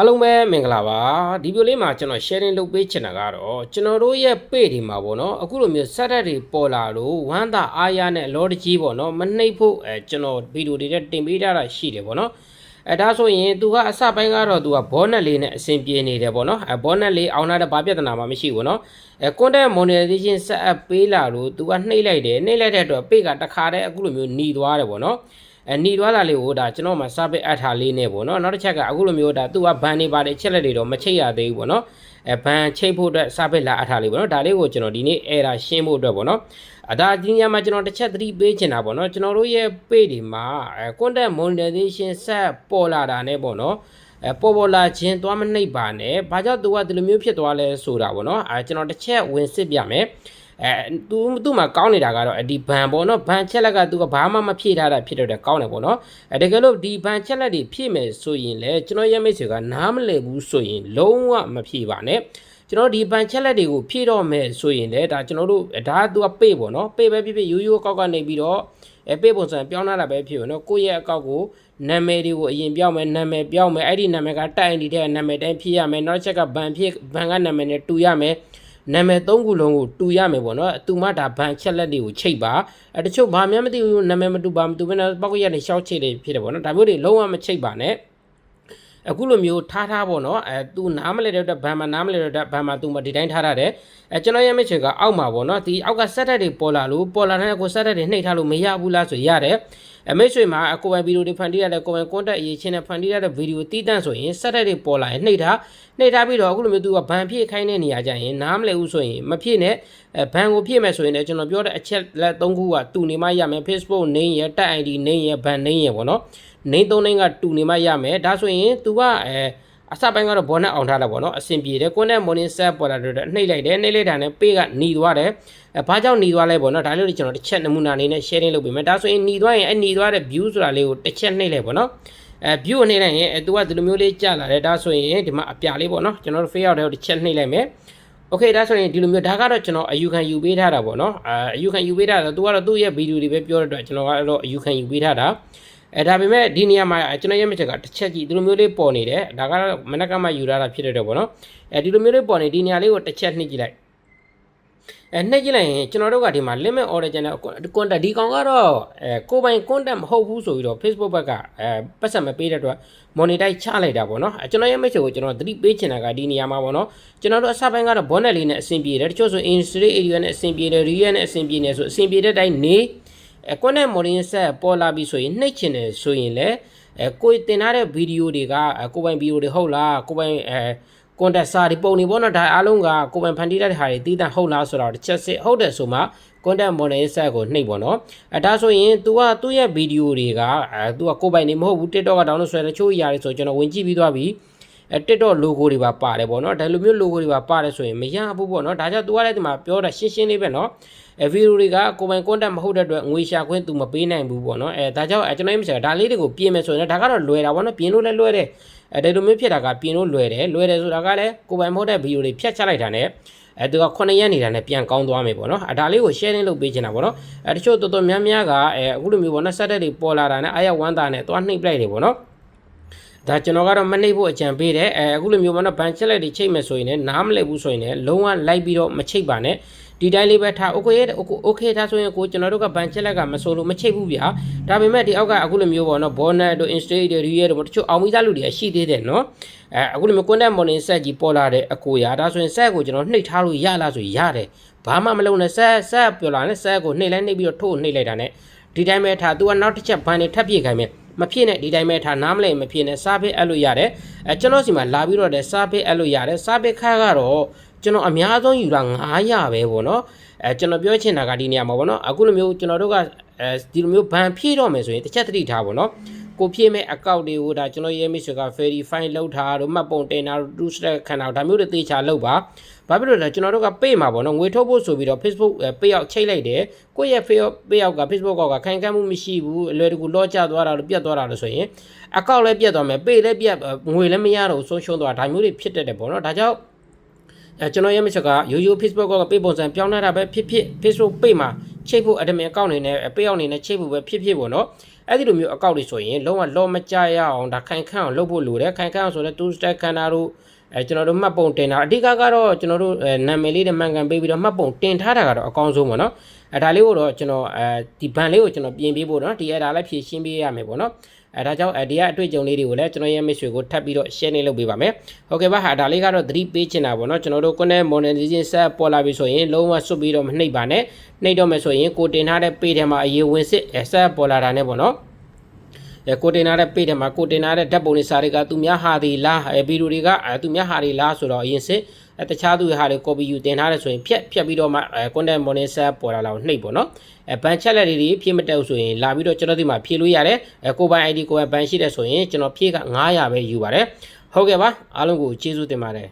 အားလုံးပဲမင်္ဂလာပါဒီဗီဒီယိုလေးမှာကျွန်တော် sharing လုပ်ပေးချင်တာကတော့ကျွန်တော်တို့ရဲ့ page ဒီမှာပေါ့နော်အခုလိုမျိုး set up တွေပေါ်လာလို့ဝမ်းသာအားရနဲ့ load ကြီးပေါ့နော်မနှိပ်ဖို့အဲကျွန်တော်ဗီဒီယိုတွေနဲ့တင်ပေးထားတာရှိတယ်ပေါ့နော်အဲဒါဆိုရင်သူကအစပိုင်းကတော့သူက bonnet လေးနဲ့အဆင်ပြေနေတယ်ပေါ့နော်အဲ bonnet လေးအောင်လာတဲ့ဘာပြဿနာမှမရှိဘူးနော်အဲ content monetization set up ပေးလာလို့သူကနှိပ်လိုက်တယ်နှိပ်လိုက်တဲ့အတွက် page ကတစ်ခါတည်းအခုလိုမျိုးหนีသွားတယ်ပေါ့နော် အဲหนีသွားတာလေးကိုဒါကျွန်တော်မှစပစ်အပ်ထားလေးနဲ့ပေါ့နော်နောက်တစ်ချက်ကအခုလိုမျိုးဒါသူကဘန်နေပါတယ်ချက်လက်တွေတော့မချိတ်ရသေးဘူးပေါ့နော်အဲဘန်ချိတ်ဖို့အတွက်စပစ်လာအပ်ထားလေးပေါ့နော်ဒါလေးကိုကျွန်တော်ဒီနေ့ error ရှင်းဖို့အတွက်ပေါ့နော်အဒါဒီညမှာကျွန်တော်တစ်ချက်သတိပေးချင်တာပေါ့နော်ကျွန်တော်တို့ရဲ့ page ဒီမှာအဲ content monetization set ပေါ်လာတာနဲ့ပေါ့နော်အဲပေါ်ပေါ်လာခြင်းသွားမနှိပ်ပါနဲ့။ဘာကြောင့်သူကဒီလိုမျိုးဖြစ်သွားလဲဆိုတာပေါ့နော်။အဲကျွန်တော်တစ်ချက်ဝင်စစ်ပြမယ်။ အဲသူသူ့မှာကောင်းနေတာကတော့ဒီဘန်ပေါ့နော်။ဘန်ချက်လက်ကသူကဘာမှမဖြည့်ထားတာဖြစ်တော့ကောင်းတယ်ပေါ့နော်။အဲတကယ်လို့ဒီဘန်ချက်လက်တွေဖြည့်မယ်ဆိုရင်လေကျွန်တော်ရဲ့မိတ်ဆွေကနားမလည်ဘူးဆိုရင်လုံးဝမဖြည့်ပါနဲ့။ကျွန်တော်ဒီဘန်ချက်လက်တွေကိုဖြည့်တော့မယ်ဆိုရင်လေဒါကျွန်တော်တို့ဒါကသူကပေ့ပေါ့နော်ပေ့ပဲဖြစ်ဖြစ်ရိုးရိုးကောက်ကနေပြီးတော့အဲပေ့ပုံစံပြောင်းလာတာပဲဖြစ်ပေါ့နော်ကိုယ့်ရဲ့အကောက်ကိုနာမည်တွေကိုအရင်ပြောင်းမယ်နာမည်ပြောင်းမယ်အဲ့ဒီနာမည်ကတိုက်နေတဲ့နာမည်တိုင်းဖြည့်ရမယ်နောက်တစ်ချက်ကဘန်ဖြည့်ဘန်ကနာမည်နဲ့တူရမယ် နာမည်သုံးခုလုံးကိုတူရမယ်ပေါ့နော်သူမှဒါဘန်ချက်လက်တွေကိုချိတ်ပါအဲတချို့ဘာမှမသိဘူးနာမည်မတူပါမတူဘဲနဲ့ပောက်ရက်နေရှောက်ချိတ်တွေဖြစ်တယ်ပေါ့နော်ဒါမျိုးတွေလုံးဝမချိတ်ပါနဲ့ အခုလိုမျိုးထားထားပေါ့နော်အဲသူနားမလဲတဲ့အတွက်ဘန်မှာနားမလဲတဲ့အတွက်ဘန်မှာသူမဒီတိုင်းထားထားတယ်အဲကျွန်တော်ရဲ့မိချေကအောက်မှာပေါ့နော်ဒီအောက်ကဆက်တက်တွေပေါ်လာလို့ပေါ်လာတဲ့ကိုဆက်တက်တွေနှိပ်ထားလို့မရဘူးလားဆိုရတယ်အမိတ်ဆွေမှာကိုယ်ပိုင်ဗီဒီယိုတွေဖန်တီးရတဲ့ကိုယ်ပိုင် content အရေးချင်းနဲ့ဖန်တီးရတဲ့ဗီဒီယိုတီးတန့်ဆိုရင်ဆက်တက်တွေပေါ်လာရင်နှိပ်ထားနှိပ်ထားပြီးတော့အခုလိုမျိုးသူကဘန်ဖြည့်ခိုင်းတဲ့နေရာကြရင်နားမလဲဘူးဆိုရင်မဖြည့်နဲ့ဘန်ကိုဖြည့်မယ်ဆိုရင်လည်းကျွန်တော်ပြောတဲ့အချက်လက်၃ခုကသူနေမှရမယ် Facebook name ရ tag ID name ရ ban name ရပေါ့နော်name ၃ name ကတူနေမှရမယ်ဒါဆိုရင် तू ကအဲအစပိုင်းကတော့ဘောနဲ့အောင်ထားတာပေါ့နော်အဆင်ပြေတယ်ကိုနဲ့ morning set ပေါ်လာတော့နှိပ်လိုက်တယ်နှိပ်လိုက်တာနဲ့ပေးကหนีသွားတယ်အဲဘာကြောင့်หนีသွားလဲပေါ့နော်ဒါလေးကိုကျွန်တော်တစ်ချက်နမူနာအနေနဲ့ sharing လုပ်ပေးမယ်ဒါဆိုရင်หนีသွားရင်အဲหนีသွားတဲ့ view ဆိုတာလေးကိုတစ်ချက်နှိပ်လိုက်ပေါ့နော်အဲ view နှိပ်လိုက်ရင်အဲသူကဒီလိုမျိုးလေးကြာလာတယ်ဒါဆိုရင်ဒီမှာအပြလေးပေါ့နော်ကျွန်တော်တို့ fade out တဲ့တစ်ချက်နှိပ်လိုက်မယ်โอเคဒါဆိုရင်ဒီလိုမျိုးဒါကတော့ကျွန်တော်အယူခံယူပေးထားတာပေါ့နော်အာအယူခံယူပေးထားတာသူကတော့သူ့ရဲ့ဗီဒီယိုတွေပဲပြောတဲ့အတွက်ကျွန်တော်ကတော့အယူခံယူပေးထားတာ အဲဒါပေမဲ့ဒီနေရာမှာကျွန်တော်ရဲ့မချက်ကတစ်ချက်ကြည့်ဒီလိုမျိုးလေးပေါ်နေတယ်ဒါကတော့မနက်ကမှယူထားတာဖြစ်တဲ့တော့ပေါ့နော်အဲဒီလိုမျိုးလေးပေါ်နေဒီနေရာလေးကိုတစ်ချက်နှိပ်ကြည့်လိုက်အဲနှိပ်ကြည့်လိုက်ရင်ကျွန်တော်တို့ကဒီမှာ limit origin နဲ့ content ဒီကောင်ကတော့အဲကိုပိုင် content မဟုတ်ဘူးဆိုပြီးတော့ Facebook ဘက်ကအဲပတ်စံမပေးတဲ့အတွက် monetize ချလိုက်တာပေါ့နော်အဲကျွန်တော်ရဲ့မိတ်ဆွေကိုကျွန်တော်သတိပေးချင်တာကဒီနေရာမှာပေါ့နော်ကျွန်တော်တို့အစပိုင်းကတော့ bonnet လေးနဲ့အဆင်ပြေတယ်တချို့ဆို industry area နဲ့အဆင်ပြေတယ် real နဲ့အဆင်ပြေနေဆိုအဆင်ပြေတဲ့အတိုင်းနေ အဲ content monitoring set ပေါ်လာပြီဆိုရင်နှိပ်ချင်တယ်ဆိုရင်လည်းအဲကိုယ်တင်ထားတဲ့ဗီဒီယိုတွေကကိုပိုင်ဗီဒီယိုတွေဟုတ်လားကိုပိုင်အဲ contact စာဒီပုံတွေပေါ့နော်ဒါအားလုံးကကိုပိုင်ဖန်တီးတဲ့ဟာတွေတည်တံ့ဟုတ်လားဆိုတော့တစ်ချက်စစ်ဟုတ်တယ်ဆိုမှ content monitoring set ကိုနှိပ်ပေါ့နော်အဲဒါဆိုရင် तू ကသူ့ရဲ့ဗီဒီယိုတွေကအဲ तू ကကိုပိုင်နေမဟုတ်ဘူး TikTok က download ဆွဲတဲ့ချို့အရာတွေဆိုကျွန်တော်ဝင်ကြည့်ပြီးသွားပြီအဲ TikTok logo တွေပါပါတယ်ပေါ့နော်ဒါလိုမျိုး logo တွေပါပါတယ်ဆိုရင်မရဘူးပေါ့နော်ဒါကြောင့် तू ကလည်းဒီမှာပြောတာရှင်းရှင်းလေးပဲနော်အဲ ဗီဒီယိုတွေကကိုပိုင် content မဟုတ်တဲ့အတွက်ငွေရှာခွင့် तू မပေးနိုင်ဘူးပေါ့နော်အဲဒါကြောင့်အဲကျွန်တော်ရေးမဆက်ဒါလေးတွေကိုပြင်မယ်ဆိုရင်ဒါကတော့လွယ်တာပေါ့နော်ပြင်လို့လည်းလွယ်တယ်အဲဒီလိုမျိုးဖြစ်တာကပြင်လို့လွယ်တယ်လွယ်တယ်ဆိုတာကလည်းကိုပိုင်မဟုတ်တဲ့ဗီဒီယိုတွေဖြတ်ချလိုက်တာ ਨੇ အဲသူက9ရက်နေတာနဲ့ပြန်ကောင်းသွားမယ်ပေါ့နော်အဲဒါလေးကို sharing လုပ်ပေးချင်တာပေါ့နော်အဲတချို့တော်တော်များများကအဲအခုလိုမျိုးပေါ့နော်ဆက်တက်တွေပေါ်လာတာနဲ့အားရဝမ်းသာနဲ့သွားနှိပ်ပလိုက်တယ်ပေါ့နော် ဒါကျွန်တော်ကတော့မနှိပ်ဖို့အကြံပေးတယ်အဲအခုလိုမျိုးပေါ့နော်ဘန်ချက်လက်တွေချိတ်မယ်ဆိုရင်လည်းနားမလည်ဘူးဆိုရင်လည်းလုံးဝလိုက်ပြီးတော့မချိတ်ပါနဲ့ဒီတိုင်းလေးပဲထား okay ရဲ့ okay ထားဆိုရင်ကိုကျွန်တော်တို့ကဘန်ချက်လက်ကမဆိုလို့မချိတ်ဘူးဗျာဒါပေမဲ့ဒီအောက်ကအခုလိုမျိုးပေါ့နော် bonnet တို့ install တွေ real တို့တချို့အောင်မိသားလူတွေရှိသေးတယ်နော်အဲအခုလိုမျိုး content morning set ကြီးပေါ်လာတဲ့အကိုရာဒါဆိုရင် set ကိုကျွန်တော်နှိပ်ထားလို့ရလားဆိုရတယ်ဘာမှမလုပ်နဲ့ set set ပြောလာနဲ့ set ကိုနှိပ်လိုက်နှိပ်ပြီးတော့ထိုးနှိပ်လိုက်တာ ਨੇ ဒီတိုင်းပဲထား तू ကနောက်တစ်ချက်ဘန်တွေထပ်ပြည့်ခိုင်းမယ် မဖြစ်နဲ့ဒီတိုင်းပဲထားနားမလဲမဖြစ်နဲ့စားပေးအပ်လို့ရတယ်အဲကျွန်တော်စီမှာလာပြီးတော့တဲ့စားပေးအပ်လို့ရတယ်စားပေးခါကတော့ကျွန်တော်အများဆုံးယူတာ900ပဲပေါ့နော်အဲကျွန်တော်ပြောချင်တာကဒီနေရာမှာပေါ့နော်အခုလိုမျိုးကျွန်တော်တို့ကအဲဒီလိုမျိုးဘန်ဖြည့်တော့မယ်ဆိုရင်တစ်ချက်သတိထားပေါ့နော် ကိုဖြည့်မဲ့အကောင့်တွေကိုဒါကျွန်တော်ရဲမိတ်ဆွေက verify လုပ်ထားတော့မှတ်ပုံတင်တာတို့ two step ခဏဒါမျိုးတွေသေချာလုပ်ပါဘာဖြစ်လို့လဲကျွန်တော်တို့ကပေးမှာပေါ့နော်ငွေထုတ်ဖို့ဆိုပြီးတော့ Facebook ပေးရောက်ချိတ်လိုက်တယ်ကိုယ့်ရဲ့ Facebook ပေးရောက်က Facebook ကောက်ကခိုင်ခံမှုမရှိဘူးအလွယ်တကူလော့ကျသွားတာလို့ပြတ်သွားတာလို့ဆိုရင်အကောင့်လည်းပြတ်သွားမယ်ပေးလည်းပြတ်ငွေလည်းမရတော့ဆုံးရှုံးသွားဒါမျိုးတွေဖြစ်တတ်တယ်ပေါ့နော်ဒါကြောင့်အဲကျွန်တော်ရဲ့မချက်ကရိုးရိုး Facebook ကပေးပုံစံပြောင်းလာတာပဲဖြစ်ဖြစ် Facebook ပေးမှာ ချိတ်ဖို့ admin account အနေနဲ့ပေးအောင်အနေနဲ့ချိတ်ဖို့ပဲဖြစ်ဖြစ်ပေါ့နော်အဲ့ဒီလိုမျိုးအကောက်တွေဆိုရင်လုံးဝလောမကြရအောင်ဒါခိုင်ခန့်အောင်လုပ်ဖို့လိုတယ်ခိုင်ခန့်အောင်ဆိုတော့ two step ခန္ဓာတို့ အဲကျွန်တော်တို့မှတ်ပုံတင်တာအဓိကကတော့ကျွန်တော်တို့အဲနာမည်လေးတွေမှန်ကန်ပေးပြီးတော့မှတ်ပုံတင်ထားတာကတော့အကောင်းဆုံးပေါ့နော်အဲဒါလေးကိုတော့ကျွန်တော်အဲဒီဘန်လေးကိုကျွန်တော်ပြင်ပေးဖို့နော်ဒီအဲ့ဒါလည်းဖြည့်ရှင်းပေးရမယ်ပေါ့နော်အဲဒါကြောင့်အဲဒီကအတွေ့အကြုံလေးတွေကိုလည်းကျွန်တော်ရဲ့မိတ်ဆွေကိုထပ်ပြီးတော့ share နေလုပ်ပေးပါမယ်ဟုတ်ကဲ့ပါဟာဒါလေးကတော့သတိပေးချင်တာပေါ့နော်ကျွန်တော်တို့ connect monetization set ပေါ်လာပြီဆိုရင်လုံးဝစွတ်ပြီးတော့မနှိပ်ပါနဲ့နှိပ်တော့မယ်ဆိုရင်ကိုတင်ထားတဲ့ page ထဲမှာအရေးဝင်စစ် set ပေါ်လာတာနဲ့ပေါ့နော်အဲ ကိုတင်ထားတဲ့ page ထဲမှာကိုတင်ထားတဲ့ဓာတ်ပုံတွေစာတွေကသူများဟာဒီလားအဲဗီဒီယိုတွေကအဲသူများဟာဒီလားဆိုတော့အရင်စစ်အဲတခြားသူတွေဟာတွေ copy ယူတင်ထားတယ်ဆိုရင်ဖြတ်ဖြတ်ပြီးတော့မှအဲ content monitor ပေါ်လာလောက်နှိပ်ပေါ့နော်အဲဘန်ချက်လက်တွေဖြည့်မတက်ဘူးဆိုရင်လာပြီးတော့ကျွန်တော်ဒီမှာဖြည့်လို့ရတယ်အဲကိုပိုင် ID ကိုပိုင်ဘန်ရှိတယ်ဆိုရင်ကျွန်တော်ဖြည့်က900ပဲယူပါတယ်ဟုတ်ကဲ့ပါအားလုံးကိုကျေးဇူးတင်ပါတယ်